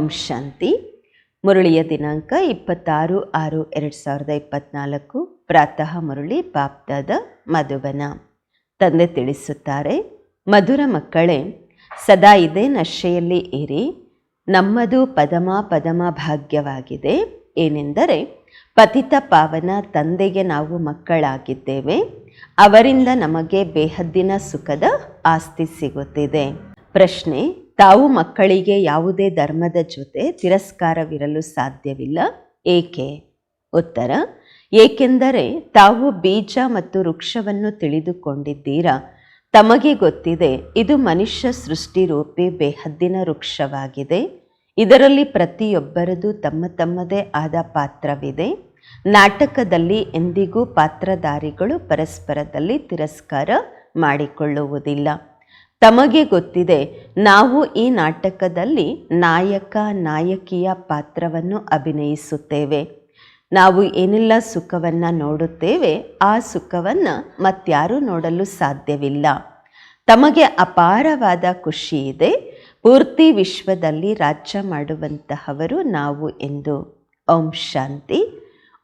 ಓಂ ಶಾಂತಿ. ಮುರಳಿಯ ದಿನಾಂಕ ಇಪ್ಪತ್ತಾರು ಆರು ಎರಡು ಸಾವಿರದ ಇಪ್ಪತ್ನಾಲ್ಕು. ಪ್ರಾತಃ ಮುರಳಿ ಬಾಪ್ದಾದ ಮಧುಬನ. ತಂದೆ ತಿಳಿಸುತ್ತಾರೆ, ಮಧುರ ಮಕ್ಕಳೇ, ಸದಾ ಇದೇ ನಶೆಯಲ್ಲಿ ಇರಿ. ನಮ್ಮದು ಪದಮ ಪದಮ ಭಾಗ್ಯವಾಗಿದೆ. ಏನೆಂದರೆ, ಪತಿತ ಪಾವನ ತಂದೆಗೆ ನಾವು ಮಕ್ಕಳಾಗಿದ್ದೇವೆ. ಅವರಿಂದ ನಮಗೆ ಬೇಹದ್ದಿನ ಸುಖದ ಆಸ್ತಿ ಸಿಗುತ್ತಿದೆ. ಪ್ರಶ್ನೆ ತಾವು ಮಕ್ಕಳಿಗೆ ಯಾವುದೇ ಧರ್ಮದ ಜೊತೆ ತಿರಸ್ಕಾರವಿರಲು ಸಾಧ್ಯವಿಲ್ಲ. ಏಕೆ? ಉತ್ತರ, ಏಕೆಂದರೆ ತಾವು ಬೀಜ ಮತ್ತು ವೃಕ್ಷವನ್ನು ತಿಳಿದುಕೊಂಡಿದ್ದೀರಾ? ತಮಗೆ ಗೊತ್ತಿದೆ, ಇದು ಮನುಷ್ಯ ಸೃಷ್ಟಿ ರೂಪಿ ಬೇಹದ್ದಿನ ವೃಕ್ಷವಾಗಿದೆ. ಇದರಲ್ಲಿ ಪ್ರತಿಯೊಬ್ಬರದು ತಮ್ಮ ತಮ್ಮದೇ ಆದ ಪಾತ್ರವಿದೆ. ನಾಟಕದಲ್ಲಿ ಎಂದಿಗೂ ಪಾತ್ರಧಾರಿಗಳು ಪರಸ್ಪರದಲ್ಲಿ ತಿರಸ್ಕಾರ ಮಾಡಿಕೊಳ್ಳುವುದಿಲ್ಲ. ತಮಗೆ ಗೊತ್ತಿದೆ, ನಾವು ಈ ನಾಟಕದಲ್ಲಿ ನಾಯಕ, ನಾಯಕಿಯ ಪಾತ್ರವನ್ನು ಅಭಿನಯಿಸುತ್ತೇವೆ. ನಾವು ಏನೆಲ್ಲ ಸುಖವನ್ನು ನೋಡುತ್ತೇವೆ, ಆ ಸುಖವನ್ನು ಮತ್ಯಾರೂ ನೋಡಲು ಸಾಧ್ಯವಿಲ್ಲ. ತಮಗೆ ಅಪಾರವಾದ ಖುಷಿ ಇದೆ, ಪೂರ್ತಿ ವಿಶ್ವದಲ್ಲಿ ರಾಜ್ಯ ಮಾಡುವಂತಹವರು ನಾವು ಎಂದು. ಓಂ ಶಾಂತಿ.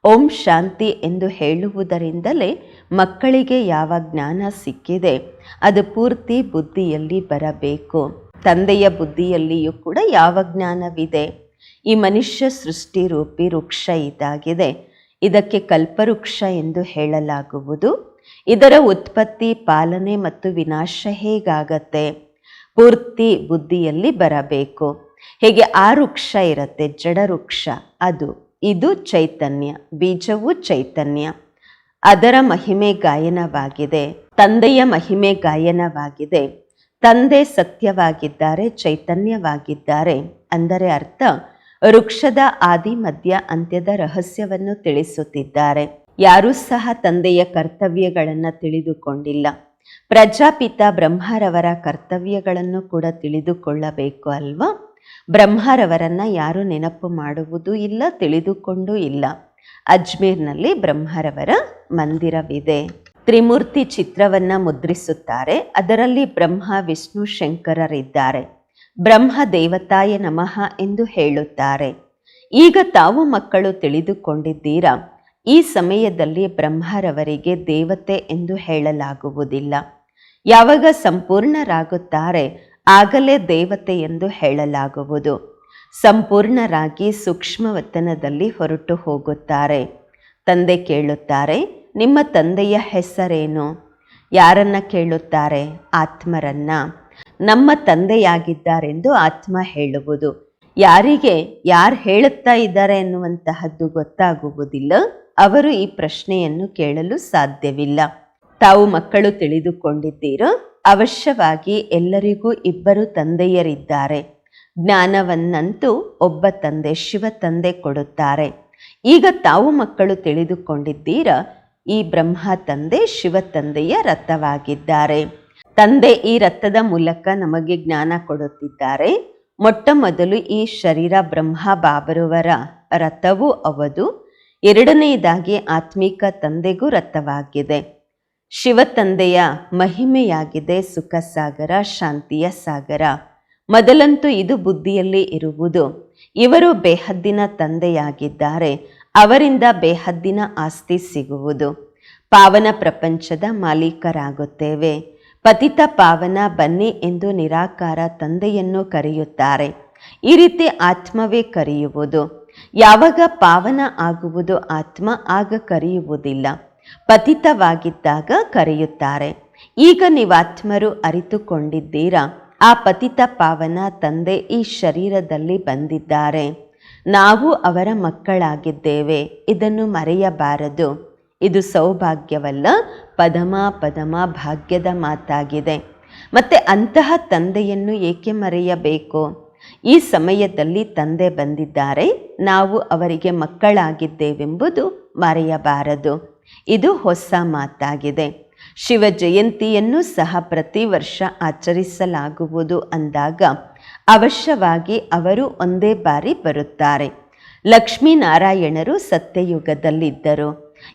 ಓಂ ಶಾಂತಿ ಎಂದು ಹೇಳುವುದರಿಂದಲೇ ಮಕ್ಕಳಿಗೆ ಯಾವ ಜ್ಞಾನ ಸಿಕ್ಕಿದೆ? ಅದು ಪೂರ್ತಿ ಬುದ್ಧಿಯಲ್ಲಿ ಬರಬೇಕು. ತಂದೆಯ ಬುದ್ಧಿಯಲ್ಲಿಯೂ ಕೂಡ ಯಾವ ಜ್ಞಾನವಿದೆ? ಈ ಮನುಷ್ಯ ಸೃಷ್ಟಿ ರೂಪಿ ವೃಕ್ಷ ಇದಾಗಿದೆ. ಇದಕ್ಕೆ ಕಲ್ಪವೃಕ್ಷ ಎಂದು ಹೇಳಲಾಗುವುದು. ಇದರ ಉತ್ಪತ್ತಿ, ಪಾಲನೆ ಮತ್ತು ವಿನಾಶ ಹೇಗಾಗತ್ತೆ? ಪೂರ್ತಿ ಬುದ್ಧಿಯಲ್ಲಿ ಬರಬೇಕು. ಹೇಗೆ ಆ ವೃಕ್ಷ ಇರುತ್ತೆ? ಜಡ ವೃಕ್ಷ ಅದು. ಇದು ಚೈತನ್ಯ, ಬೀಜವು ಚೈತನ್ಯ. ಅದರ ಮಹಿಮೆ ಗಾಯನವಾಗಿದೆ. ತಂದೆಯ ಮಹಿಮೆ ಗಾಯನವಾಗಿದೆ. ತಂದೆ ಸತ್ಯವಾಗಿದ್ದಾರೆ, ಚೈತನ್ಯವಾಗಿದ್ದಾರೆ. ಅಂದರೆ ಅರ್ಥ, ವೃಕ್ಷದ ಆದಿ ಮಧ್ಯ ಅಂತ್ಯದ ರಹಸ್ಯವನ್ನು ತಿಳಿಸುತ್ತಿದ್ದಾರೆ. ಯಾರೂ ಸಹ ತಂದೆಯ ಕರ್ತವ್ಯಗಳನ್ನು ತಿಳಿದುಕೊಂಡಿಲ್ಲ. ಪ್ರಜಾಪಿತ ಬ್ರಹ್ಮರವರ ಕರ್ತವ್ಯಗಳನ್ನು ಕೂಡ ತಿಳಿದುಕೊಳ್ಳಬೇಕು ಅಲ್ವಾ? ಬ್ರಹ್ಮರವರನ್ನ ಯಾರು ನೆನಪು ಮಾಡುವುದು ಇಲ್ಲ, ತಿಳಿದುಕೊಂಡು ಇಲ್ಲ. ಅಜ್ಮೀರ್ನಲ್ಲಿ ಬ್ರಹ್ಮರವರ ಮಂದಿರವಿದೆ. ತ್ರಿಮೂರ್ತಿ ಚಿತ್ರವನ್ನ ಮುದ್ರಿಸುತ್ತಾರೆ. ಅದರಲ್ಲಿ ಬ್ರಹ್ಮ, ವಿಷ್ಣು, ಶಂಕರರಿದ್ದಾರೆ. ಬ್ರಹ್ಮ ದೇವತಾಯ ನಮಃ ಎಂದು ಹೇಳುತ್ತಾರೆ. ಈಗ ತಾವು ಮಕ್ಕಳು ತಿಳಿದುಕೊಂಡಿದ್ದೀರಾ? ಈ ಸಮಯದಲ್ಲಿ ಬ್ರಹ್ಮರವರಿಗೆ ದೇವತೆ ಎಂದು ಹೇಳಲಾಗುವುದಿಲ್ಲ. ಯಾವಾಗ ಸಂಪೂರ್ಣರಾಗುತ್ತಾರೆ? ಆಗಲೇ ದೇವತೆ ಎಂದು ಹೇಳಲಾಗುವುದು. ಸಂಪೂರ್ಣರಾಗಿ ಸೂಕ್ಷ್ಮವತನದಲ್ಲಿ ಹೊರಟು ಹೋಗುತ್ತಾರೆ. ತಂದೆ ಕೇಳುತ್ತಾರೆ, ನಿಮ್ಮ ತಂದೆಯ ಹೆಸರೇನು? ಯಾರನ್ನ ಕೇಳುತ್ತಾರೆ? ಆತ್ಮರನ್ನ. ನಮ್ಮ ತಂದೆಯಾಗಿದ್ದಾರೆಂದು ಆತ್ಮ ಹೇಳುವುದು. ಯಾರಿಗೆ, ಯಾರು ಹೇಳುತ್ತಾ ಇದ್ದಾರೆ ಎನ್ನುವಂತಹದ್ದು ಗೊತ್ತಾಗುವುದಿಲ್ಲ. ಅವರು ಈ ಪ್ರಶ್ನೆಯನ್ನು ಕೇಳಲು ಸಾಧ್ಯವಿಲ್ಲ. ತಾವು ಮಕ್ಕಳು ತಿಳಿದುಕೊಂಡಿದ್ದೀರೋ, ಅವಶ್ಯವಾಗಿ ಎಲ್ಲರಿಗೂ ಇಬ್ಬರು ತಂದೆಯರಿದ್ದಾರೆ. ಜ್ಞಾನವನ್ನಂತೂ ಒಬ್ಬ ತಂದೆ ಶಿವ ತಂದೆ ಕೊಡುತ್ತಾರೆ. ಈಗ ತಾವು ಮಕ್ಕಳು ತಿಳಿದುಕೊಂಡಿದ್ದೀರ, ಈ ಬ್ರಹ್ಮ ತಂದೆ ಶಿವ ತಂದೆಯ ರಥವಾಗಿದ್ದಾರೆ. ತಂದೆ ಈ ರಥದ ಮೂಲಕ ನಮಗೆ ಜ್ಞಾನ ಕೊಡುತ್ತಿದ್ದಾರೆ. ಮೊಟ್ಟ ಮೊದಲು ಈ ಶರೀರ ಬ್ರಹ್ಮ ಬಾಬರುವರ ರಥವೂ ಅವದು. ಎರಡನೆಯದಾಗಿ ಆತ್ಮಿಕ ತಂದೆಗೂ ರಥವಾಗಿದೆ. ಶಿವ ತಂದೆಯ ಮಹಿಮೆಯಾಗಿದೆ ಸುಖ ಸಾಗರ, ಶಾಂತಿಯ ಸಾಗರ. ಮೊದಲಂತೂ ಇದು ಬುದ್ಧಿಯಲ್ಲಿ ಇರುವುದು. ಇವರು ಬೇಹದ್ದಿನ ತಂದೆಯಾಗಿದ್ದಾರೆ. ಅವರಿಂದ ಬೇಹದ್ದಿನ ಆಸ್ತಿ ಸಿಗುವುದು. ಪಾವನ ಪ್ರಪಂಚದ ಮಾಲೀಕರಾಗುತ್ತೇವೆ. ಪತಿತ ಪಾವನ ಬನ್ನಿ ಎಂದು ನಿರಾಕಾರ ತಂದೆಯನ್ನು ಕರೆಯುತ್ತಾರೆ. ಈ ರೀತಿ ಆತ್ಮವೇ ಕರೆಯುವುದು. ಯಾವಾಗ ಪಾವನ ಆಗುವುದು ಆತ್ಮ ಆಗ ಕರೆಯುವುದಿಲ್ಲ. ಪತಿತವಾಗಿದ್ದಾಗ ಕರೆಯುತ್ತಾರೆ, ಈಗ ನೀವಾತ್ಮರು ಅರಿತುಕೊಂಡಿದ್ದೀರಾ? ಆ ಪತಿತ ಪಾವನ ತಂದೆ ಈ ಶರೀರದಲ್ಲಿ ಬಂದಿದ್ದಾರೆ. ನಾವು ಅವರ ಮಕ್ಕಳಾಗಿದ್ದೇವೆ, ಇದನ್ನು ಮರೆಯಬಾರದು. ಇದು ಸೌಭಾಗ್ಯವಲ್ಲ, ಪದಮ ಪದಮ ಭಾಗ್ಯದ ಮಾತಾಗಿದೆ. ಮತ್ತೆ ಅಂತಹ ತಂದೆಯನ್ನು ಏಕೆ ಮರೆಯಬೇಕು? ಈ ಸಮಯದಲ್ಲಿ ತಂದೆ ಬಂದಿದ್ದಾರೆ, ನಾವು ಅವರಿಗೆ ಮಕ್ಕಳಾಗಿದ್ದೇವೆಂಬುದು ಮರೆಯಬಾರದು. ಇದು ಹೊಸ ಮಾತಾಗಿದೆ. ಶಿವ ಜಯಂತಿಯನ್ನು ಸಹ ಪ್ರತಿ ವರ್ಷ ಆಚರಿಸಲಾಗುವುದು ಅಂದಾಗ ಅವಶ್ಯವಾಗಿ ಅವರು ಒಂದೇ ಬಾರಿ ಬರುತ್ತಾರೆ. ಲಕ್ಷ್ಮೀನಾರಾಯಣರು ಸತ್ಯಯುಗದಲ್ಲಿದ್ದರು.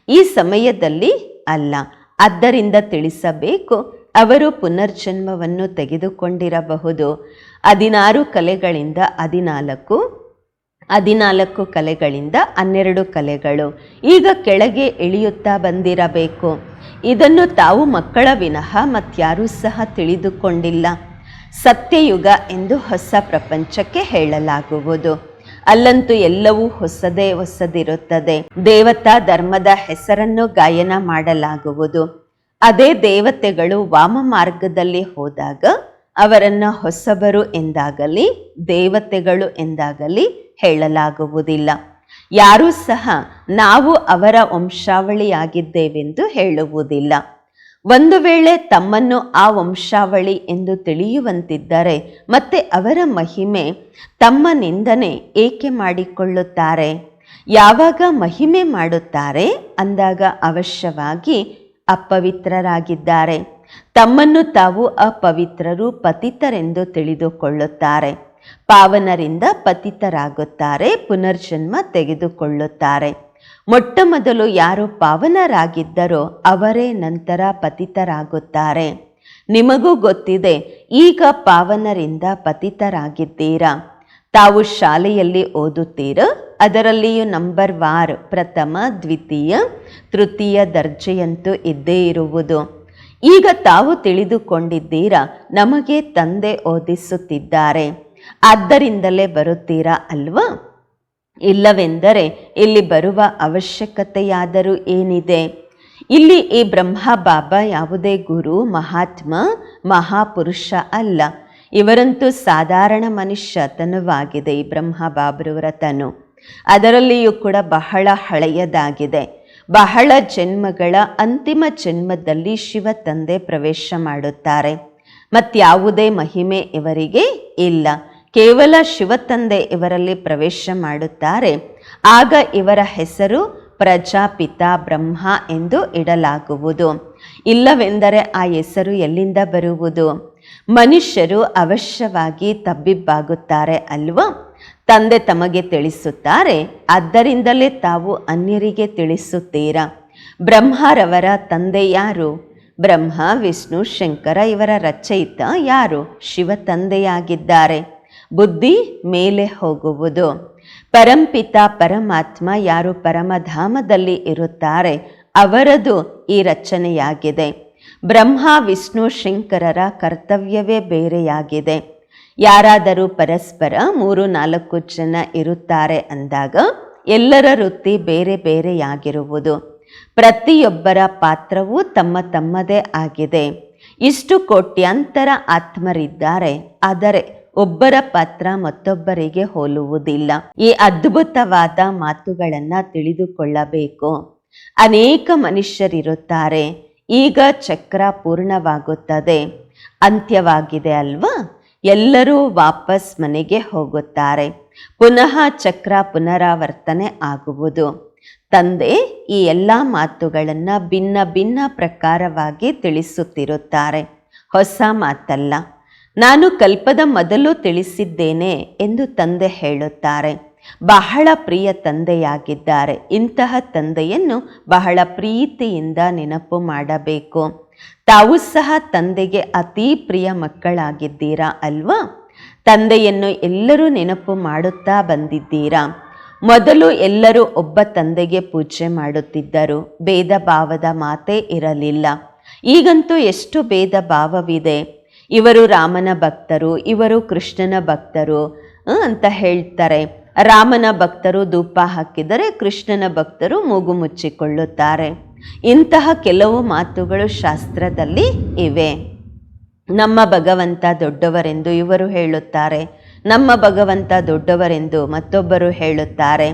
ಈ ಸಮಯದಲ್ಲಿ ಅಲ್ಲ, ಆದ್ದರಿಂದ ತಿಳಿಸಬೇಕು, ಅವರು ಪುನರ್ಜನ್ಮವನ್ನು ತೆಗೆದುಕೊಂಡಿರಬಹುದು. ಹದಿನಾರು ಕಲೆಗಳಿಂದ ಹದಿನಾಲ್ಕು ಹದಿನಾಲ್ಕು ಕಲೆಗಳಿಂದ ಹನ್ನೆರಡು ಕಲೆಗಳು. ಈಗ ಕೆಳಗೆ ಇಳಿಯುತ್ತಾ ಬಂದಿರಬೇಕು. ಇದನ್ನು ತಾವು ಮಕ್ಕಳ ವಿನಃ ಮತ್ಯಾರೂ ಸಹ ತಿಳಿದುಕೊಂಡಿಲ್ಲ. ಸತ್ಯಯುಗ ಎಂದು ಹೊಸ ಪ್ರಪಂಚಕ್ಕೆ ಹೇಳಲಾಗುವುದು. ಅಲ್ಲಂತೂ ಎಲ್ಲವೂ ಹೊಸದೇ ಹೊಸದಿರುತ್ತದೆ. ದೇವತಾ ಧರ್ಮದ ಹೆಸರನ್ನು ಗಾಯನ ಮಾಡಲಾಗುವುದು. ಅದೇ ದೇವತೆಗಳು ವಾಮ ಮಾರ್ಗದಲ್ಲಿ ಹೋದಾಗ ಅವರನ್ನು ಹೊಸಬರು ಎಂದಾಗಲಿ, ದೇವತೆಗಳು ಎಂದಾಗಲಿ ಹೇಳಲಾಗುವುದಿಲ್ಲ. ಯಾರೂ ಸಹ ನಾವು ಅವರ ವಂಶಾವಳಿಯಾಗಿದ್ದೇವೆಂದು ಹೇಳುವುದಿಲ್ಲ. ಒಂದು ವೇಳೆ ತಮ್ಮನ್ನು ಆ ವಂಶಾವಳಿ ಎಂದು ತಿಳಿಯುವಂತಿದ್ದರೆ ಮತ್ತೆ ಅವರ ಮಹಿಮೆ ತಮ್ಮ ನಿಂದನೆ ಏಕೆ ಮಾಡಿಕೊಳ್ಳುತ್ತಾರೆ? ಯಾವಾಗ ಮಹಿಮೆ ಮಾಡುತ್ತಾರೆ? ಅಂದಾಗ ಅವಶ್ಯವಾಗಿ ಅಪವಿತ್ರರಾಗಿದ್ದಾರೆ. ತಮ್ಮನ್ನು ತಾವು ಅಪವಿತ್ರರು ಪತಿತರೆಂದು ತಿಳಿದುಕೊಳ್ಳುತ್ತಾರೆ. ಪಾವನರಿಂದ ಪತಿತರಾಗುತ್ತಾರೆ, ಪುನರ್ಜನ್ಮ ತೆಗೆದುಕೊಳ್ಳುತ್ತಾರೆ. ಮೊಟ್ಟ ಮೊದಲು ಯಾರು ಪಾವನರಾಗಿದ್ದರೋ ಅವರೇ ನಂತರ ಪತಿತರಾಗುತ್ತಾರೆ. ನಿಮಗೂ ಗೊತ್ತಿದೆ, ಈಗ ಪಾವನರಿಂದ ಪತಿತರಾಗಿದ್ದೀರಾ? ತಾವು ಶಾಲೆಯಲ್ಲಿ ಓದುತ್ತೀರ? ಅದರಲ್ಲಿಯೂ ನಂಬರ್ ವಾರ್, ಪ್ರಥಮ, ದ್ವಿತೀಯ, ತೃತೀಯ ದರ್ಜೆಯಂತೂ ಇದ್ದೇ ಇರುವುದು. ಈಗ ತಾವು ತಿಳಿದುಕೊಂಡಿದ್ದೀರಾ, ನಮಗೆ ತಂದೆ ಓದಿಸುತ್ತಿದ್ದಾರೆ. ಆದ್ದರಿಂದಲೇ ಬರುತ್ತೀರಾ ಅಲ್ವಾ? ಇಲ್ಲವೆಂದರೆ ಇಲ್ಲಿ ಬರುವ ಅವಶ್ಯಕತೆಯಾದರೂ ಏನಿದೆ? ಇಲ್ಲಿ ಈ ಬ್ರಹ್ಮ ಬಾಬಾ ಯಾವುದೇ ಗುರು, ಮಹಾತ್ಮ, ಮಹಾಪುರುಷ ಅಲ್ಲ. ಇವರಂತೂ ಸಾಧಾರಣ ಮನುಷ್ಯತನವಾಗಿದೆ ಈ ಬ್ರಹ್ಮ ಬಾಬ್ರವರ ತನು ಅದರಲ್ಲಿಯೂ ಕೂಡ ಬಹಳ ಹಳೆಯದಾಗಿದೆ. ಬಹಳ ಜನ್ಮಗಳ ಅಂತಿಮ ಜನ್ಮದಲ್ಲಿ ಶಿವ ತಂದೆ ಪ್ರವೇಶ ಮಾಡುತ್ತಾರೆ. ಮತ್ಯಾವುದೇ ಮಹಿಮೆ ಇವರಿಗೆ ಇಲ್ಲ. ಕೇವಲ ಶಿವತಂದೆ ಇವರಲ್ಲಿ ಪ್ರವೇಶ ಮಾಡುತ್ತಾರೆ. ಆಗ ಇವರ ಹೆಸರು ಪ್ರಜಾಪಿತ ಬ್ರಹ್ಮ ಎಂದು ಇಡಲಾಗುವುದು. ಇಲ್ಲವೆಂದರೆ ಆ ಹೆಸರು ಎಲ್ಲಿಂದ ಬರುವುದು? ಮನುಷ್ಯರು ಅವಶ್ಯವಾಗಿ ತಬ್ಬಿಬ್ಬಾಗುತ್ತಾರೆ ಅಲ್ವಾ? ತಂದೆ ತಮಗೆ ತಿಳಿಸುತ್ತಾರೆ, ಆದ್ದರಿಂದಲೇ ತಾವು ಅನ್ಯರಿಗೆ ತಿಳಿಸುತ್ತೀರಾ? ಬ್ರಹ್ಮರವರ ತಂದೆ ಯಾರು? ಬ್ರಹ್ಮ, ವಿಷ್ಣು, ಶಂಕರ ಇವರ ರಚಯಿತ ಯಾರು? ಶಿವ ತಂದೆಯಾಗಿದ್ದಾರೆ ಬುದ್ಧಿ ಮೇಲೆ ಹೋಗುವುದು. ಪರಂಪಿತ ಪರಮಾತ್ಮ ಯಾರು ಪರಮಧಾಮದಲ್ಲಿ ಇರುತ್ತಾರೆ ಅವರದು ಈ ರಚನೆಯಾಗಿದೆ. ಬ್ರಹ್ಮ, ವಿಷ್ಣು, ಶಂಕರರ ಕರ್ತವ್ಯವೇ ಬೇರೆಯಾಗಿದೆ. ಯಾರಾದರೂ ಪರಸ್ಪರ ಮೂರು, ನಾಲ್ಕು ಜನ ಇರುತ್ತಾರೆ ಅಂದಾಗ ಎಲ್ಲರ ವೃತ್ತಿ ಬೇರೆ ಬೇರೆಯಾಗಿರುವುದು. ಪ್ರತಿಯೊಬ್ಬರ ಪಾತ್ರವೂ ತಮ್ಮ ತಮ್ಮದೇ ಆಗಿದೆ. ಇಷ್ಟು ಕೋಟ್ಯಾಂತರ ಆತ್ಮರಿದ್ದಾರೆ. ಆದರೆ ಒಬ್ಬರ ಪಾತ್ರ ಮತ್ತೊಬ್ಬರಿಗೆ ಹೋಲುವುದಿಲ್ಲ. ಈ ಅದ್ಭುತವಾದ ಮಾತುಗಳನ್ನು ತಿಳಿದುಕೊಳ್ಳಬೇಕು. ಅನೇಕ ಮನುಷ್ಯರಿರುತ್ತಾರೆ. ಈಗ ಚಕ್ರ ಪೂರ್ಣವಾಗುತ್ತದೆ. ಅಂತ್ಯವಾಗಿದೆ ಅಲ್ವಾ? ಎಲ್ಲರೂ ವಾಪಸ್ ಮನೆಗೆ ಹೋಗುತ್ತಾರೆ. ಪುನಃ ಚಕ್ರ ಪುನರಾವರ್ತನೆ ಆಗುವುದು. ತಂದೆ ಈ ಎಲ್ಲ ಮಾತುಗಳನ್ನು ಭಿನ್ನ ಭಿನ್ನ ಪ್ರಕಾರವಾಗಿ ತಿಳಿಸುತ್ತಿರುತ್ತಾರೆ. ಹೊಸ ಮಾತಲ್ಲ. ನಾನು ಕಲ್ಪದ ಮೊದಲು ತಿಳಿಸಿದ್ದೇನೆ ಎಂದು ತಂದೆ ಹೇಳುತ್ತಾರೆ. ಬಹಳ ಪ್ರಿಯ ತಂದೆಯಾಗಿದ್ದಾರೆ. ಇಂತಹ ತಂದೆಯನ್ನು ಬಹಳ ಪ್ರೀತಿಯಿಂದ ನೆನಪು ಮಾಡಬೇಕು. ತಾವು ಸಹ ತಂದೆಗೆ ಅತಿ ಪ್ರಿಯ ಮಕ್ಕಳಾಗಿದ್ದೀರಾ ಅಲ್ವಾ? ತಂದೆಯನ್ನು ಎಲ್ಲರೂ ನೆನಪು ಮಾಡುತ್ತಾ ಬಂದಿದ್ದೀರಾ? ಮೊದಲು ಎಲ್ಲರೂ ಒಬ್ಬ ತಂದೆಗೆ ಪೂಜೆ ಮಾಡುತ್ತಿದ್ದರು. ಭೇದ ಭಾವದ ಮಾತೇ ಇರಲಿಲ್ಲ. ಈಗಂತೂ ಎಷ್ಟು ಭೇದ ಭಾವವಿದೆ? ಇವರು ರಾಮನ ಭಕ್ತರು, ಇವರು ಕೃಷ್ಣನ ಭಕ್ತರು ಅಂತ ಹೇಳ್ತಾರೆ. ರಾಮನ ಭಕ್ತರು ಧೂಪ ಹಾಕಿದರೆ ಕೃಷ್ಣನ ಭಕ್ತರು ಮೂಗು ಮುಚ್ಚಿಕೊಳ್ಳುತ್ತಾರೆ. ಇಂತಹ ಕೆಲವು ಮಾತುಗಳು ಶಾಸ್ತ್ರದಲ್ಲಿ ಇವೆ. ನಮ್ಮ ಭಗವಂತ ದೊಡ್ಡವರೆಂದು ಇವರು ಹೇಳುತ್ತಾರೆ. ನಮ್ಮ ಭಗವಂತ ದೊಡ್ಡವರೆಂದು ಮತ್ತೊಬ್ಬರು ಹೇಳುತ್ತಾರೆ.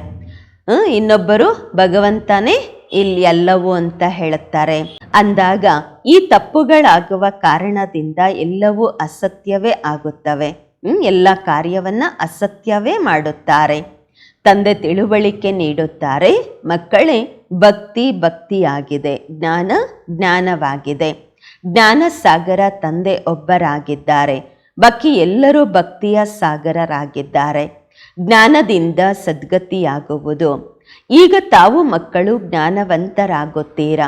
ಇನ್ನೊಬ್ಬರು ಭಗವಂತನೇ ಇಲ್ಲಿ ಎಲ್ಲವೂ ಅಂತ ಹೇಳುತ್ತಾರೆ. ಅಂದಾಗ ಈ ತಪ್ಪುಗಳಾಗುವ ಕಾರಣದಿಂದ ಎಲ್ಲವೂ ಅಸತ್ಯವೇ ಆಗುತ್ತವೆ. ಎಲ್ಲ ಕಾರ್ಯವನ್ನ ಅಸತ್ಯವೇ ಮಾಡುತ್ತಾರೆ. ತಂದೆ ತಿಳುವಳಿಕೆ ನೀಡುತ್ತಾರೆ. ಮಕ್ಕಳೇ, ಭಕ್ತಿ ಭಕ್ತಿಯಾಗಿದೆ. ಜ್ಞಾನ ಜ್ಞಾನವಾಗಿದೆ. ಜ್ಞಾನ ಸಾಗರ ತಂದೆ ಒಬ್ಬರಾಗಿದ್ದಾರೆ. ಬಾಕಿ ಎಲ್ಲರೂ ಭಕ್ತಿಯ ಸಾಗರರಾಗಿದ್ದಾರೆ. ಜ್ಞಾನದಿಂದ ಸದ್ಗತಿಯಾಗುವುದು. ಈಗ ತಾವು ಮಕ್ಕಳು ಜ್ಞಾನವಂತರಾಗುತ್ತೀರಾ?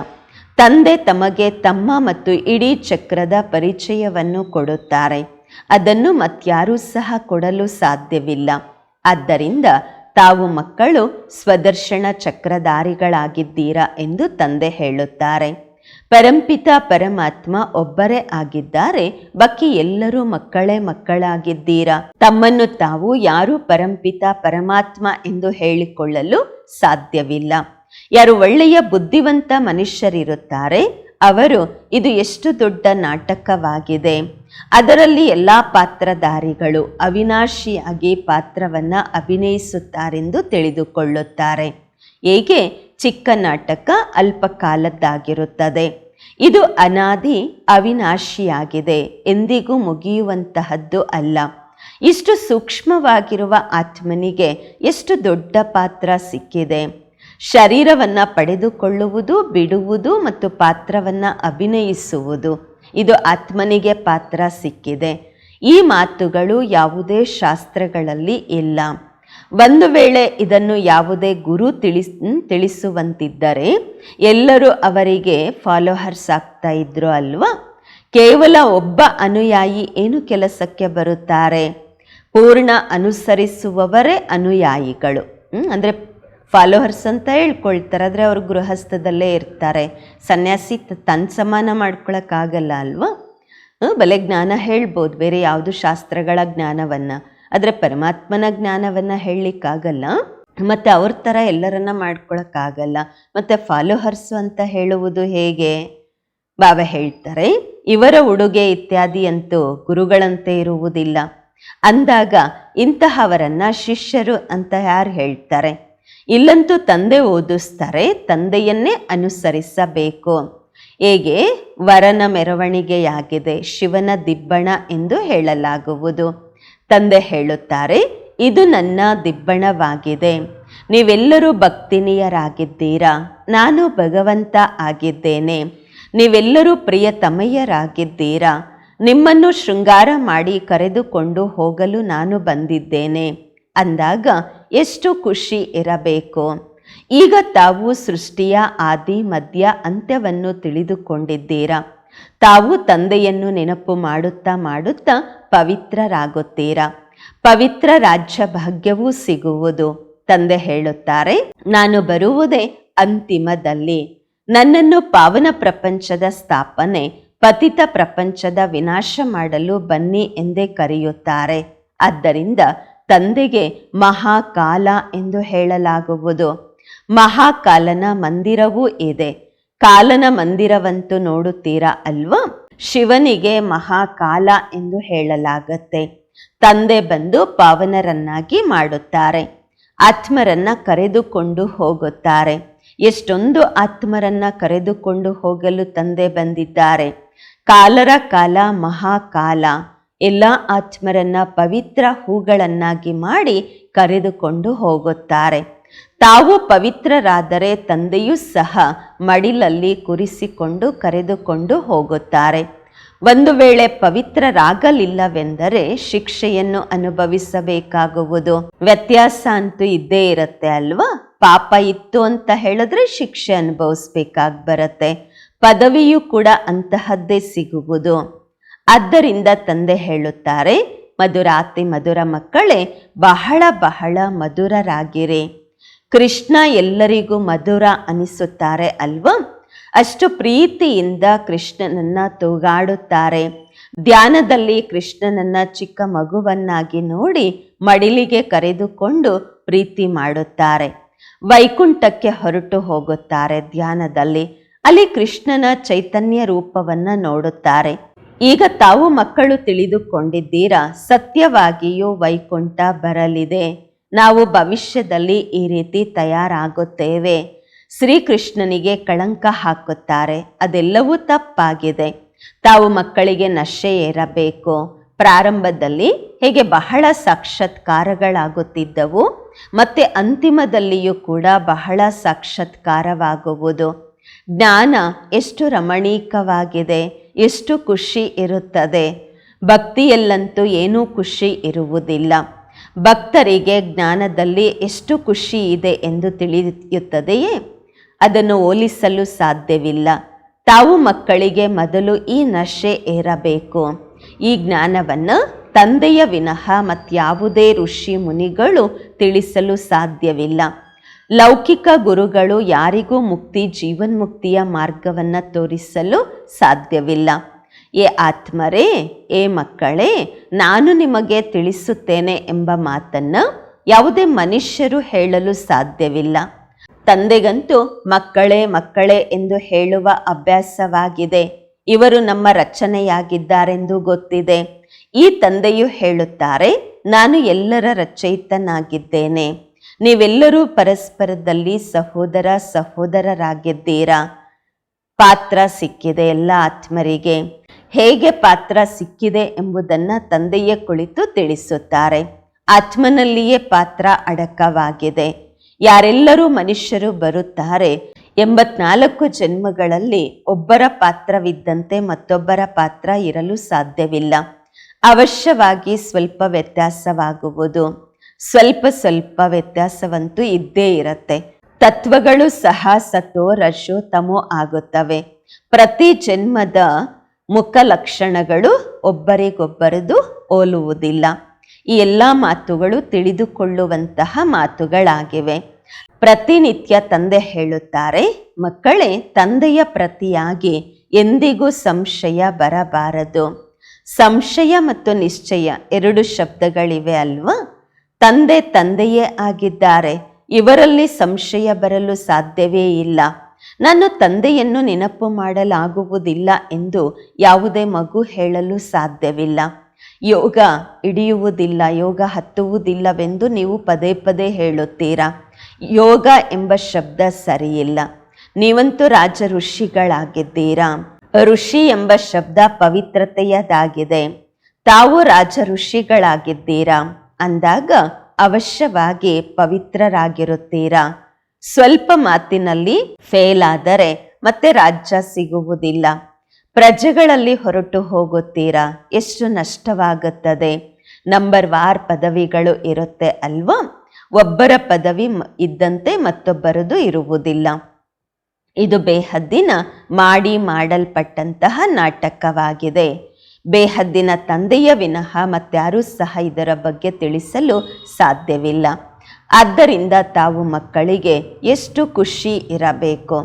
ತಂದೆ ತಮಗೆ ತಮ್ಮ ಮತ್ತು ಇಡೀ ಚಕ್ರದ ಪರಿಚಯವನ್ನು ಕೊಡುತ್ತಾರೆ. ಅದನ್ನು ಮತ್ಯಾರೂ ಸಹ ಕೊಡಲು ಸಾಧ್ಯವಿಲ್ಲ. ಆದ್ದರಿಂದ ತಾವು ಮಕ್ಕಳು ಸ್ವದರ್ಶನ ಚಕ್ರಧಾರಿಗಳಾಗಿದ್ದೀರಾ ಎಂದು ತಂದೆ ಹೇಳುತ್ತಾರೆ. ಪರಂಪಿತ ಪರಮಾತ್ಮ ಒಬ್ಬರೇ ಆಗಿದ್ದಾರೆ. ಬಾಕಿ ಎಲ್ಲರೂ ಮಕ್ಕಳೇ ಮಕ್ಕಳಾಗಿದ್ದೀರಾ? ತಮ್ಮನ್ನು ತಾವು ಯಾರು ಪರಂಪಿತ ಪರಮಾತ್ಮ ಎಂದು ಹೇಳಿಕೊಳ್ಳಲು ಸಾಧ್ಯವಿಲ್ಲ. ಯಾರು ಒಳ್ಳೆಯ ಬುದ್ಧಿವಂತ ಮನುಷ್ಯರಿರುತ್ತಾರೆ, ಅವರು ಇದು ಎಷ್ಟು ದೊಡ್ಡ ನಾಟಕವಾಗಿದೆ. ಅದರಲ್ಲಿ ಎಲ್ಲ ಪಾತ್ರಧಾರಿಗಳು ಅವಿನಾಶಿಯಾಗಿ ಪಾತ್ರವನ್ನು ಅಭಿನಯಿಸುತ್ತಾರೆಂದು ತಿಳಿದುಕೊಳ್ಳುತ್ತಾರೆ. ಹೇಗೆ ಚಿಕ್ಕ ನಾಟಕ ಅಲ್ಪಕಾಲದ್ದಾಗಿರುತ್ತದೆ. ಇದು ಅನಾದಿ ಅವಿನಾಶಿಯಾಗಿದೆ, ಎಂದಿಗೂ ಮುಗಿಯುವಂತಹದ್ದು ಅಲ್ಲ. ಇಷ್ಟು ಸೂಕ್ಷ್ಮವಾಗಿರುವ ಆತ್ಮನಿಗೆ ಎಷ್ಟು ದೊಡ್ಡ ಪಾತ್ರ ಸಿಕ್ಕಿದೆ. ಶರೀರವನ್ನು ಪಡೆದುಕೊಳ್ಳುವುದು, ಬಿಡುವುದು ಮತ್ತು ಪಾತ್ರವನ್ನು ಅಭಿನಯಿಸುವುದು ಇದು ಆತ್ಮನಿಗೆ ಪಾತ್ರ ಸಿಕ್ಕಿದೆ. ಈ ಮಾತುಗಳು ಯಾವುದೇ ಶಾಸ್ತ್ರಗಳಲ್ಲಿ ಇಲ್ಲ. ಒಂದು ವೇಳೆ ಇದನ್ನು ಯಾವುದೇ ಗುರು ತಿಳಿಸ್ ತಿಳಿಸುವಂತಿದ್ದರೆ ಎಲ್ಲರೂ ಅವರಿಗೆ ಫಾಲೋಹರ್ಸ್ ಆಗ್ತಾ ಇದ್ರು ಅಲ್ವಾ? ಕೇವಲ ಒಬ್ಬ ಅನುಯಾಯಿ ಏನು ಕೆಲಸಕ್ಕೆ ಬರುತ್ತಾರೆ? ಪೂರ್ಣ ಅನುಸರಿಸುವವರೇ ಅನುಯಾಯಿಗಳು. ಅಂದರೆ ಫಾಲೋವರ್ಸ್ ಅಂತ ಹೇಳ್ಕೊಳ್ತಾರೆ, ಆದರೆ ಅವರು ಗೃಹಸ್ಥದಲ್ಲೇ ಇರ್ತಾರೆ. ಸನ್ಯಾಸಿ ತನ್ನ ಸಮಾನ ಮಾಡ್ಕೊಳಕ್ಕಾಗಲ್ಲ ಅಲ್ವಾ? ಬಲೆ ಜ್ಞಾನ ಹೇಳ್ಬೋದು, ಬೇರೆ ಯಾವುದು ಶಾಸ್ತ್ರಗಳ ಜ್ಞಾನವನ್ನು. ಆದರೆ ಪರಮಾತ್ಮನ ಜ್ಞಾನವನ್ನು ಹೇಳಲಿಕ್ಕಾಗಲ್ಲ, ಮತ್ತು ಅವ್ರ ಥರ ಎಲ್ಲರನ್ನ ಮಾಡ್ಕೊಳಕ್ಕಾಗಲ್ಲ, ಮತ್ತು ಫಾಲೋಹರ್ಸು ಅಂತ ಹೇಳುವುದು ಹೇಗೆ? ಬಾಬಾ ಹೇಳ್ತಾರೆ, ಇವರ ಉಡುಗೆ ಇತ್ಯಾದಿ ಅಂತೂ ಗುರುಗಳಂತೆ ಇರುವುದಿಲ್ಲ. ಅಂದಾಗ ಇಂತಹವರನ್ನು ಶಿಷ್ಯರು ಅಂತ ಯಾರು ಹೇಳ್ತಾರೆ? ಇಲ್ಲಂತೂ ತಂದೆ ಓದಿಸ್ತಾರೆ, ತಂದೆಯನ್ನೇ ಅನುಸರಿಸಬೇಕು. ಹೇಗೆ? ವರನ ಮೆರವಣಿಗೆಯಾಗಿದೆ, ಶಿವನ ದಿಬ್ಬಣ ಎಂದು ಹೇಳಲಾಗುವುದು. ತಂದೆ ಹೇಳುತ್ತಾರೆ, ಇದು ನನ್ನ ದಿಬ್ಬಣವಾಗಿದೆ. ನೀವೆಲ್ಲರೂ ಭಕ್ತಿನಿಯರಾಗಿದ್ದೀರಾ. ನಾನು ಭಗವಂತ ಆಗಿದ್ದೇನೆ. ನೀವೆಲ್ಲರೂ ಪ್ರಿಯತಮಯ್ಯರಾಗಿದ್ದೀರಾ. ನಿಮ್ಮನ್ನು ಶೃಂಗಾರ ಮಾಡಿ ಕರೆದುಕೊಂಡು ಹೋಗಲು ನಾನು ಬಂದಿದ್ದೇನೆ. ಅಂದಾಗ ಎಷ್ಟು ಖುಷಿ ಇರಬೇಕು. ಈಗ ತಾವು ಸೃಷ್ಟಿಯ ಆದಿ ಮಧ್ಯ ಅಂತ್ಯವನ್ನು ತಿಳಿದುಕೊಂಡಿದ್ದೀರಾ. ತಾವು ತಂದೆಯನ್ನು ನೆನಪು ಮಾಡುತ್ತಾ ಮಾಡುತ್ತಾ ಪವಿತ್ರರಾಗುತ್ತೀರಾ? ಪವಿತ್ರ ರಾಜ್ಯ ಭಾಗ್ಯವೂ ಸಿಗುವುದು, ತಂದೆ ಹೇಳುತ್ತಾರೆ. ನಾನು ಬರುವುದೇ ಅಂತಿಮದಲ್ಲಿ. ನನ್ನನ್ನು ಪಾವನ ಪ್ರಪಂಚದ ಸ್ಥಾಪನೆ, ಪತಿತ ಪ್ರಪಂಚದ ವಿನಾಶ ಮಾಡಲು ಬನ್ನಿ ಎಂದೇ ಕರೆಯುತ್ತಾರೆ. ಆದ್ದರಿಂದ ತಂದೆಗೆ ಮಹಾಕಾಲ ಎಂದು ಹೇಳಲಾಗುವುದು. ಮಹಾಕಾಲನ ಮಂದಿರವೂ ಇದೆ. ಕಾಲನ ಮಂದಿರವಂತೂ ನೋಡುತ್ತೀರಾ ಅಲ್ವಾ? ಶಿವನಿಗೆ ಮಹಾಕಾಲ ಎಂದು ಹೇಳಲಾಗತ್ತೆ. ತಂದೆ ಬಂದು ಪಾವನರನ್ನಾಗಿ ಮಾಡುತ್ತಾರೆ. ಆತ್ಮರನ್ನ ಕರೆದುಕೊಂಡು ಹೋಗುತ್ತಾರೆ. ಎಷ್ಟೊಂದು ಆತ್ಮರನ್ನ ಕರೆದುಕೊಂಡು ಹೋಗಲು ತಂದೆ ಬಂದಿದ್ದಾರೆ. ಕಾಲರ ಕಾಲ ಮಹಾಕಾಲ. ಎಲ್ಲ ಆತ್ಮರನ್ನ ಪವಿತ್ರ ಹೂಗಳನ್ನಾಗಿ ಮಾಡಿ ಕರೆದುಕೊಂಡು ಹೋಗುತ್ತಾರೆ. ತಾವು ಪವಿತ್ರರಾದರೆ ತಂದೆಯೂ ಸಹ ಮಡಿಲಲ್ಲಿ ಕುರಿಸಿಕೊಂಡು ಕರೆದುಕೊಂಡು ಹೋಗುತ್ತಾರೆ. ಒಂದು ವೇಳೆ ಪವಿತ್ರರಾಗಲಿಲ್ಲವೆಂದರೆ ಶಿಕ್ಷೆಯನ್ನು ಅನುಭವಿಸಬೇಕಾಗುವುದು. ವ್ಯತ್ಯಾಸ ಅಂತೂ ಇದ್ದೇ ಇರುತ್ತೆ ಅಲ್ವಾ? ಪಾಪ ಇತ್ತು ಅಂತ ಹೇಳಿದ್ರೆ ಶಿಕ್ಷೆ ಅನುಭವಿಸ್ಬೇಕಾಗಿ ಬರುತ್ತೆ ಪದವಿಯೂ ಕೂಡ ಅಂತಹದ್ದೇ ಸಿಗುವುದು. ಆದ್ದರಿಂದ ತಂದೆ ಹೇಳುತ್ತಾರೆ, ಮಧುರಾತಿ ಮಧುರ ಮಕ್ಕಳೇ, ಬಹಳ ಬಹಳ ಮಧುರರಾಗಿರಿ. ಕೃಷ್ಣ ಎಲ್ಲರಿಗೂ ಮಧುರ ಅನಿಸುತ್ತಾರೆ ಅಲ್ವಾ? ಅಷ್ಟು ಪ್ರೀತಿಯಿಂದ ಕೃಷ್ಣನನ್ನ ತೂಗಾಡುತ್ತಾರೆ. ಧ್ಯಾನದಲ್ಲಿ ಕೃಷ್ಣನನ್ನ ಚಿಕ್ಕ ಮಗುವನ್ನಾಗಿ ನೋಡಿ ಮಡಿಲಿಗೆ ಕರೆದುಕೊಂಡು ಪ್ರೀತಿ ಮಾಡುತ್ತಾರೆ. ವೈಕುಂಠಕ್ಕೆ ಹೊರಟು ಹೋಗುತ್ತಾರೆ ಧ್ಯಾನದಲ್ಲಿ. ಅಲ್ಲಿ ಕೃಷ್ಣನ ಚೈತನ್ಯ ರೂಪವನ್ನ ನೋಡುತ್ತಾರೆ. ಈಗ ತಾವು ಮಕ್ಕಳು ತಿಳಿದುಕೊಂಡಿದ್ದೀರಾ? ಸತ್ಯವಾಗಿಯೂ ವೈಕುಂಠ ಬರಲಿದೆ. ನಾವು ಭವಿಷ್ಯದಲ್ಲಿ ಈ ರೀತಿ ತಯಾರಾಗುತ್ತೇವೆ. ಶ್ರೀಕೃಷ್ಣನಿಗೆ ಕಳಂಕ ಹಾಕುತ್ತಾರೆ. ಅದೆಲ್ಲವೂ ತಪ್ಪಾಗಿದೆ. ತಾವು ಮಕ್ಕಳಿಗೆ ನಶೆ ಏರಬೇಕು. ಪ್ರಾರಂಭದಲ್ಲಿ ಹೇಗೆ ಬಹಳ ಸಾಕ್ಷಾತ್ಕಾರಗಳಾಗುತ್ತಿದ್ದವು, ಮತ್ತೆ ಅಂತಿಮದಲ್ಲಿಯೂ ಕೂಡ ಬಹಳ ಸಾಕ್ಷಾತ್ಕಾರವಾಗುವುದು. ಜ್ಞಾನ ಎಷ್ಟು ರಮಣೀಕವಾಗಿದೆ, ಎಷ್ಟು ಖುಷಿ ಇರುತ್ತದೆ. ಭಕ್ತಿಯಲ್ಲಂತೂ ಏನೂ ಖುಷಿ ಇರುವುದಿಲ್ಲ. ಭಕ್ತರಿಗೆ ಜ್ಞಾನದಲ್ಲಿ ಎಷ್ಟು ಖುಷಿ ಇದೆ ಎಂದು ತಿಳಿಯುತ್ತದೆಯೇ? ಅದನ್ನು ಹೋಲಿಸಲು ಸಾಧ್ಯವಿಲ್ಲ. ತಾವು ಮಕ್ಕಳಿಗೆ ಮೊದಲು ಈ ನಶೆ ಏರಬೇಕು. ಈ ಜ್ಞಾನವನ್ನು ತಂದೆಯ ವಿನಃ ಮತ್ಯಾವುದೇ ಋಷಿ ಮುನಿಗಳು ತಿಳಿಸಲು ಸಾಧ್ಯವಿಲ್ಲ. ಲೌಕಿಕ ಗುರುಗಳು ಯಾರಿಗೂ ಮುಕ್ತಿ, ಜೀವನ್ಮುಕ್ತಿಯ ಮಾರ್ಗವನ್ನು ತೋರಿಸಲು ಸಾಧ್ಯವಿಲ್ಲ. ಏ ಆತ್ಮರೇ, ಏ ಮಕ್ಕಳೇ, ನಾನು ನಿಮಗೆ ತಿಳಿಸುತ್ತೇನೆ ಎಂಬ ಮಾತನ್ನು ಯಾವುದೇ ಮನುಷ್ಯರು ಹೇಳಲು ಸಾಧ್ಯವಿಲ್ಲ. ತಂದೆಗಂತೂ ಮಕ್ಕಳೇ ಮಕ್ಕಳೇ ಎಂದು ಹೇಳುವ ಅಭ್ಯಾಸವಾಗಿದೆ. ಇವರು ನಮ್ಮ ರಚನೆಯಾಗಿದ್ದಾರೆಂದು ಗೊತ್ತಿದೆ. ಈ ತಂದೆಯು ಹೇಳುತ್ತಾರೆ, ನಾನು ಎಲ್ಲರ ರಚಯಿತನಾಗಿದ್ದೇನೆ ನೀವೆಲ್ಲರೂ ಪರಸ್ಪರದಲ್ಲಿ ಸಹೋದರ, ಸಹೋದರರಾಗಿದ್ದೀರಾ? ಪಾತ್ರ ಸಿಕ್ಕಿದೆ ಎಲ್ಲ ಆತ್ಮರಿಗೆ. ಹೇಗೆ ಪಾತ್ರ ಸಿಕ್ಕಿದೆ ಎಂಬುದನ್ನು ತಂದೆಯೇ ಕುಳಿತು ತಿಳಿಸುತ್ತಾರೆ. ಆತ್ಮನಲ್ಲಿಯೇ ಪಾತ್ರ ಅಡಕವಾಗಿದೆ. ಯಾರೆಲ್ಲರೂ ಮನುಷ್ಯರು ಬರುತ್ತಾರೆ. ಎಂಬತ್ನಾಲ್ಕು ಜನ್ಮಗಳಲ್ಲಿ ಒಬ್ಬರ ಪಾತ್ರವಿದ್ದಂತೆ ಮತ್ತೊಬ್ಬರ ಪಾತ್ರ ಇರಲು ಸಾಧ್ಯವಿಲ್ಲ. ಅವಶ್ಯವಾಗಿ ಸ್ವಲ್ಪ ವ್ಯತ್ಯಾಸವಾಗುವುದು. ಸ್ವಲ್ಪ ಸ್ವಲ್ಪ ವ್ಯತ್ಯಾಸವಂತೂ ಇದ್ದೇ ಇರುತ್ತೆ. ತತ್ವಗಳು ಸಹ ಸತೋ ರಶೋ ತಮೋ ಆಗುತ್ತವೆ. ಪ್ರತಿ ಜನ್ಮದ ಮುಖ ಲಕ್ಷಣಗಳು ಒಬ್ಬರಿಗೊಬ್ಬರದು ಹೋಲುವುದಿಲ್ಲ. ಈ ಎಲ್ಲ ಮಾತುಗಳು ತಿಳಿದುಕೊಳ್ಳುವಂತಹ ಮಾತುಗಳಾಗಿವೆ. ಪ್ರತಿನಿತ್ಯ ತಂದೆ ಹೇಳುತ್ತಾರೆ, ಮಕ್ಕಳೇ, ತಂದೆಯ ಪ್ರತಿಯಾಗಿ ಎಂದಿಗೂ ಸಂಶಯ ಬರಬಾರದು. ಸಂಶಯ ಮತ್ತು ನಿಶ್ಚಯ ಎರಡು ಶಬ್ದಗಳಿವೆ ಅಲ್ವಾ? ತಂದೆ ತಂದೆಯೇ ಆಗಿದ್ದಾರೆ, ಇವರಲ್ಲಿ ಸಂಶಯ ಬರಲು ಸಾಧ್ಯವೇ ಇಲ್ಲ. ನಾನು ತಂದೆಯನ್ನು ನೆನಪು ಮಾಡಲಾಗುವುದಿಲ್ಲ ಎಂದು ಯಾವುದೇ ಮಗು ಹೇಳಲು ಸಾಧ್ಯವಿಲ್ಲ. ಯೋಗ ಹಿಡಿಯುವುದಿಲ್ಲ, ಯೋಗ ಹತ್ತುವುದಿಲ್ಲವೆಂದು ನೀವು ಪದೇ ಪದೇ ಹೇಳುತ್ತೀರಾ? ಯೋಗ ಎಂಬ ಶಬ್ದ ಸರಿಯಿಲ್ಲ. ನೀವಂತೂ ರಾಜ ಋಷಿಗಳಾಗಿದ್ದೀರಾ ಋಷಿ ಎಂಬ ಶಬ್ದ ಪವಿತ್ರತೆಯದಾಗಿದೆ. ತಾವು ರಾಜ ಋಷಿಗಳಾಗಿದ್ದೀರಾ ಅಂದಾಗ ಅವಶ್ಯವಾಗಿ ಪವಿತ್ರರಾಗಿರುತ್ತೀರಾ? ಸ್ವಲ್ಪ ಮಾತಿನಲ್ಲಿ ಫೇಲ್ ಆದರೆ ಮತ್ತೆ ರಾಜ್ಯ ಸಿಗುವುದಿಲ್ಲ. ಪ್ರಜೆಗಳಲ್ಲಿ ಹೊರಟು ಹೋಗುತ್ತೀರಾ? ಎಷ್ಟು ನಷ್ಟವಾಗುತ್ತದೆ? ನಂಬರ್ ವಾರ್ ಪದವಿಗಳು ಇರುತ್ತೆ ಅಲ್ವಾ? ಒಬ್ಬರ ಪದವಿ ಇದ್ದಂತೆ ಮತ್ತೊಬ್ಬರದು ಇರುವುದಿಲ್ಲ. ಇದು ಬೇಹದ್ದಿನ ಮಾಡಿ ಮಾಡಲ್ಪಟ್ಟಂತಹ ನಾಟಕವಾಗಿದೆ. ಬೇಹದ್ದಿನ ತಂದೆಯ ವಿನಃ ಮತ್ತಾರೂ ಸಹ ಇದರ ಬಗ್ಗೆ ತಿಳಿಸಲು ಸಾಧ್ಯವಿಲ್ಲ. ಆದ್ದರಿಂದ ತಾವು ಮಕ್ಕಳಿಗೆ ಎಷ್ಟು ಖುಷಿ ಇರಬೇಕು?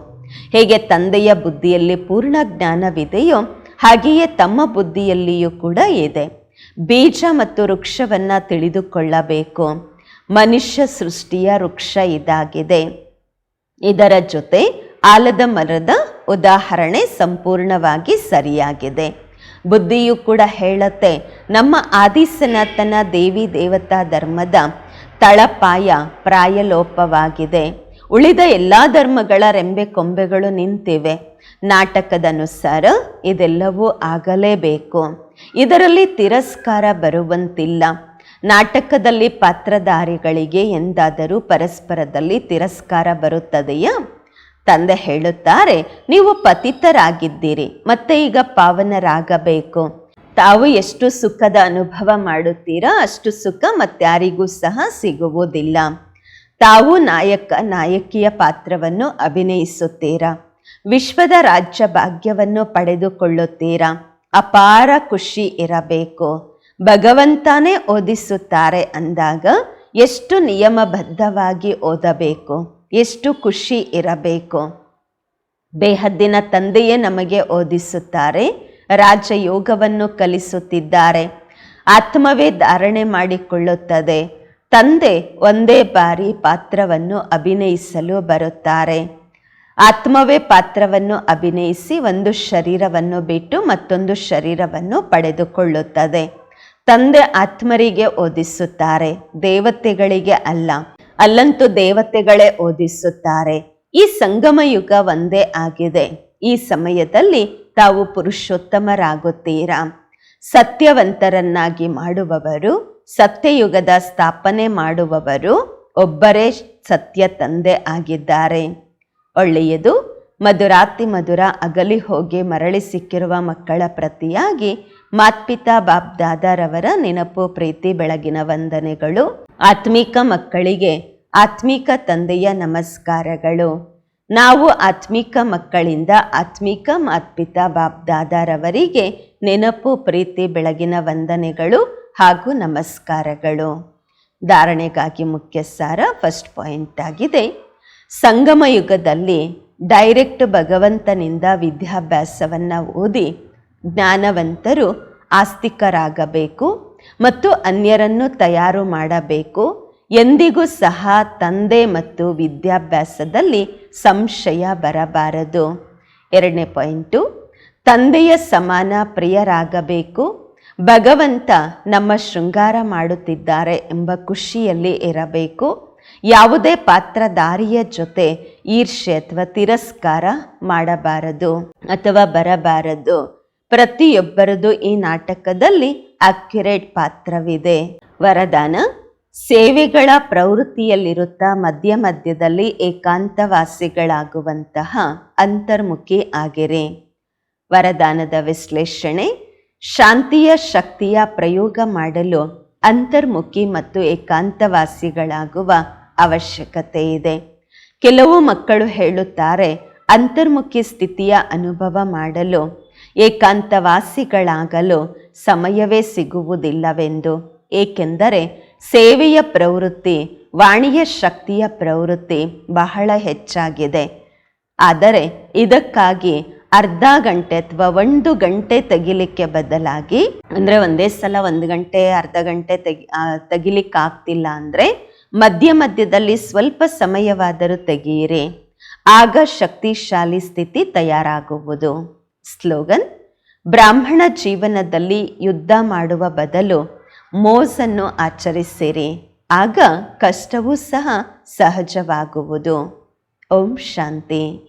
ಹೇಗೆ ತಂದೆಯ ಬುದ್ಧಿಯಲ್ಲಿ ಪೂರ್ಣ ಜ್ಞಾನವಿದೆಯೋ ಹಾಗೆಯೇ ತಮ್ಮ ಬುದ್ಧಿಯಲ್ಲಿಯೂ ಕೂಡ ಇದೆ. ಬೀಜ ಮತ್ತು ವೃಕ್ಷವನ್ನು ತಿಳಿದುಕೊಳ್ಳಬೇಕು. ಮನುಷ್ಯ ಸೃಷ್ಟಿಯ ವೃಕ್ಷ ಇದಾಗಿದೆ. ಇದರ ಜೊತೆ ಆಲದ ಮರದ ಉದಾಹರಣೆ ಸಂಪೂರ್ಣವಾಗಿ ಸರಿಯಾಗಿದೆ. ಬುದ್ಧಿಯು ಕೂಡ ಹೇಳುತ್ತೆ, ನಮ್ಮ ಆದಿ ಸನಾತನ ದೇವಿ ದೇವತಾ ಧರ್ಮದ ತಳಪಾಯ ಪ್ರಾಯಲೋಪವಾಗಿದೆ. ಉಳಿದ ಎಲ್ಲ ಧರ್ಮಗಳ ರೆಂಬೆ ಕೊಂಬೆಗಳು ನಿಂತಿವೆ. ನಾಟಕದನುಸಾರ ಇದೆಲ್ಲವೂ ಆಗಲೇಬೇಕು. ಇದರಲ್ಲಿ ತಿರಸ್ಕಾರ ಬರುವಂತಿಲ್ಲ. ನಾಟಕದಲ್ಲಿ ಪಾತ್ರಧಾರಿಗಳಿಗೆ ಎಂದಾದರೂ ಪರಸ್ಪರದಲ್ಲಿ ತಿರಸ್ಕಾರ ಬರುತ್ತದೆಯಾ? ತಂದೆ ಹೇಳುತ್ತಾರೆ, ನೀವು ಪತಿತರಾಗಿದ್ದೀರಿ, ಮತ್ತೆ ಈಗ ಪಾವನರಾಗಬೇಕು. ತಾವು ಎಷ್ಟು ಸುಖದ ಅನುಭವ ಮಾಡುತ್ತೀರಾ ಅಷ್ಟು ಸುಖ ಮತ್ತಾರಿಗೂ ಸಹ ಸಿಗುವುದಿಲ್ಲ. ತಾವು ನಾಯಕ, ನಾಯಕಿಯ ಪಾತ್ರವನ್ನು ಅಭಿನಯಿಸುತ್ತೀರಾ? ವಿಶ್ವದ ರಾಜ್ಯ ಭಾಗ್ಯವನ್ನು ಪಡೆದುಕೊಳ್ಳುತ್ತೀರಾ? ಅಪಾರ ಖುಷಿ ಇರಬೇಕು. ಭಗವಂತನೇ ಓದಿಸುತ್ತಾರೆ ಅಂದಾಗ ಎಷ್ಟು ನಿಯಮಬದ್ಧವಾಗಿ ಓದಬೇಕು, ಎಷ್ಟು ಖುಷಿ ಇರಬೇಕು? ಬೇಹದ್ದಿನ ತಂದೆಯೇ ನಮಗೆ ಓದಿಸುತ್ತಾರೆ. ರಾಜಯೋಗವನ್ನು ಕಲಿಸುತ್ತಿದ್ದಾರೆ. ಆತ್ಮವೇ ಧಾರಣೆ ಮಾಡಿಕೊಳ್ಳುತ್ತದೆ. ತಂದೆ ಒಂದೇ ಬಾರಿ ಪಾತ್ರವನ್ನು ಅಭಿನಯಿಸಲು ಬರುತ್ತಾರೆ. ಆತ್ಮವೇ ಪಾತ್ರವನ್ನು ಅಭಿನಯಿಸಿ ಒಂದು ಶರೀರವನ್ನು ಬಿಟ್ಟು ಮತ್ತೊಂದು ಶರೀರವನ್ನು ಪಡೆದುಕೊಳ್ಳುತ್ತದೆ. ತಂದೆ ಆತ್ಮರಿಗೆ ಓದಿಸುತ್ತಾರೆ, ದೇವತೆಗಳಿಗೆ ಅಲ್ಲ, ಅಲ್ಲಂತೂ ದೇವತೆಗಳೇ ಓದಿಸುತ್ತಾರೆ. ಈ ಸಂಗಮ ಯುಗ ಒಂದೇ ಆಗಿದೆ. ಈ ಸಮಯದಲ್ಲಿ ತಾವು ಪುರುಷೋತ್ತಮರಾಗುತ್ತೀರಾ? ಸತ್ಯವಂತರನ್ನಾಗಿ ಮಾಡುವವರು, ಸತ್ಯಯುಗದ ಸ್ಥಾಪನೆ ಮಾಡುವವರು ಒಬ್ಬರೇ ಸತ್ಯ ತಂದೆ ಆಗಿದ್ದಾರೆ. ಒಳ್ಳೆಯದು, ಮಧುರಾತಿ ಮಧುರ ಅಗಲಿ ಹೋಗಿ ಮರಳಿ ಸಿಕ್ಕಿರುವ ಮಕ್ಕಳ ಪ್ರತಿಯಾಗಿ ಮಾತ್ಪಿತಾ ಬಾಪ್ ದಾದಾರವರ ನೆನಪು, ಪ್ರೀತಿ, ಬೆಳಗಿನ ವಂದನೆಗಳು ಆತ್ಮಿಕ ಮಕ್ಕಳಿಗೆ ಆತ್ಮಿಕ ತಂದೆಯ ನಮಸ್ಕಾರಗಳು. ನಾವು ಆತ್ಮಿಕ ಮಕ್ಕಳಿಂದ ಆತ್ಮಿಕ ಮಾತ್ಪಿತಾ ಬಾಬ್ದಾದಾರವರಿಗೆ ನೆನಪು, ಪ್ರೀತಿ, ಬೆಳಗಿನ ವಂದನೆಗಳು ಹಾಗೂ ನಮಸ್ಕಾರಗಳು. ಧಾರಣೆಗಾಗಿ ಮುಖ್ಯ ಸಾರ ಫಸ್ಟ್ ಪಾಯಿಂಟ್ ಆಗಿದೆ. ಸಂಗಮ ಯುಗದಲ್ಲಿ ಡೈರೆಕ್ಟ್ ಭಗವಂತನಿಂದ ವಿದ್ಯಾಭ್ಯಾಸವನ್ನು ಓದಿ ಜ್ಞಾನವಂತರು ಆಸ್ತಿಕರಾಗಬೇಕು ಮತ್ತು ಅನ್ಯರನ್ನು ತಯಾರು ಮಾಡಬೇಕು. ಎಂದಿಗೂ ಸಹ ತಂದೆ ಮತ್ತು ವಿದ್ಯಾಭ್ಯಾಸದಲ್ಲಿ ಸಂಶಯ ಬರಬಾರದು. ಎರಡನೇ ಪಾಯಿಂಟು, ತಂದೆಯ ಸಮಾನ ಪ್ರಿಯರಾಗಬೇಕು. ಭಗವಂತ ನಮ್ಮ ಶೃಂಗಾರ ಮಾಡುತ್ತಿದ್ದಾರೆ ಎಂಬ ಖುಷಿಯಲ್ಲಿ ಇರಬೇಕು. ಯಾವುದೇ ಪಾತ್ರಧಾರಿಯ ಜೊತೆ ಈರ್ಷೆ ಅಥವಾ ತಿರಸ್ಕಾರ ಮಾಡಬಾರದು ಅಥವಾ ಬರಬಾರದು. ಪ್ರತಿಯೊಬ್ಬರದು ಈ ನಾಟಕದಲ್ಲಿ ಅಕ್ಯುರೇಟ್ ಪಾತ್ರವಿದೆ. ವರದಾನ ಸೇವೆಗಳ ಪ್ರವೃತ್ತಿಯಲ್ಲಿರುತ್ತಾ ಮಧ್ಯ ಮಧ್ಯದಲ್ಲಿ ಏಕಾಂತವಾಸಿಗಳಾಗುವಂತಹ ಅಂತರ್ಮುಖಿ ಆಗಿರಿ. ವರದಾನದ ವಿಶ್ಲೇಷಣೆ, ಶಾಂತಿಯ ಶಕ್ತಿಯ ಪ್ರಯೋಗ ಮಾಡಲು ಅಂತರ್ಮುಖಿ ಮತ್ತು ಏಕಾಂತವಾಸಿಗಳಾಗುವ ಅವಶ್ಯಕತೆ ಇದೆ. ಕೆಲವು ಮಕ್ಕಳು ಹೇಳುತ್ತಾರೆ, ಅಂತರ್ಮುಖಿ ಸ್ಥಿತಿಯ ಅನುಭವ ಮಾಡಲು, ಏಕಾಂತವಾಸಿಗಳಾಗಲು ಸಮಯವೇ ಸಿಗುವುದಿಲ್ಲವೆಂದು. ಏಕೆಂದರೆ ಸೇವೆಯ ಪ್ರವೃತ್ತಿ ವಾಣಿಯ ಶಕ್ತಿಯ ಪ್ರವೃತ್ತಿ ಬಹಳ ಹೆಚ್ಚಾಗಿದೆ. ಆದರೆ ಇದಕ್ಕಾಗಿ ಅರ್ಧ ಗಂಟೆ ಅಥವಾ ಒಂದು ಗಂಟೆ ತೆಗಿಲಿಕ್ಕೆ ಬದಲಾಗಿ, ಅಂದರೆ ಒಂದೇ ಸಲ ಒಂದು ಗಂಟೆ, ಅರ್ಧ ಗಂಟೆ ತೆಗಿ ತೆಗಿಲಿಕ್ಕಾಗ್ತಿಲ್ಲ ಅಂದರೆ ಮಧ್ಯ ಮಧ್ಯದಲ್ಲಿ ಸ್ವಲ್ಪ ಸಮಯವಾದರೂ ತೆಗೆಯಿರಿ ಆಗ ಶಕ್ತಿಶಾಲಿ ಸ್ಥಿತಿ ತಯಾರಾಗುವುದು. ಸ್ಲೋಗನ್, ಬ್ರಾಹ್ಮಣ ಜೀವನದಲ್ಲಿ ಯುದ್ಧ ಮಾಡುವ ಬದಲು ಮೋಸನ್ನು ಆಚರಿಸಿರಿ. ಆಗ ಕಷ್ಟವೂ ಸಹ ಸಹಜವಾಗುವುದು. ಓಂ ಶಾಂತಿ.